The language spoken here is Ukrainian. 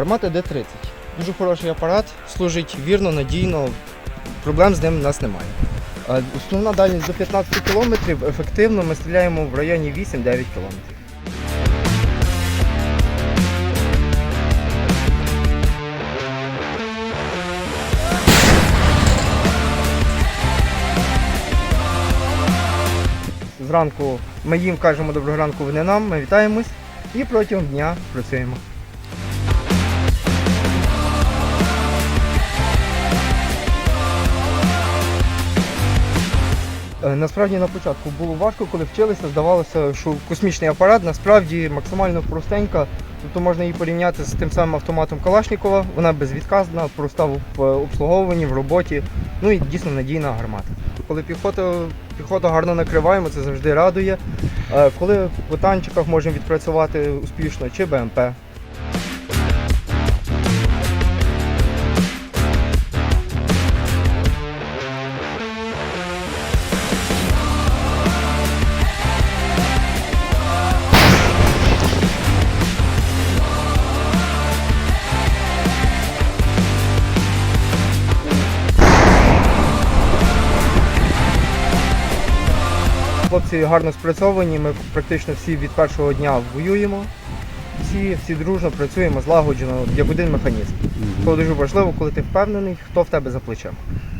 Гармата Д-30. Дуже хороший апарат, служить вірно, надійно, проблем з ним у нас немає. Основна дальність до 15 км, ефективно ми стріляємо в районі 8-9 км. Зранку ми їм кажемо доброго ранку, вони нам, ми вітаємось і протягом дня працюємо. Насправді на початку було важко, коли вчилися, здавалося, що космічний апарат насправді максимально простенька, тобто можна її порівняти з тим самим автоматом Калашнікова, вона безвідказна, проста в обслуговуванні, в роботі, ну і дійсно надійна гармата. Коли піхота, піхоту гарно накриваємо, це завжди радує. Е, Коли по танчиках можемо відпрацювати успішно, чи БМП. Хлопці гарно спрацьовані, ми практично всі від першого дня воюємо. Всі, всі дружно працюємо злагоджено, як один механізм. То дуже важливо, коли ти впевнений, хто в тебе за плечем.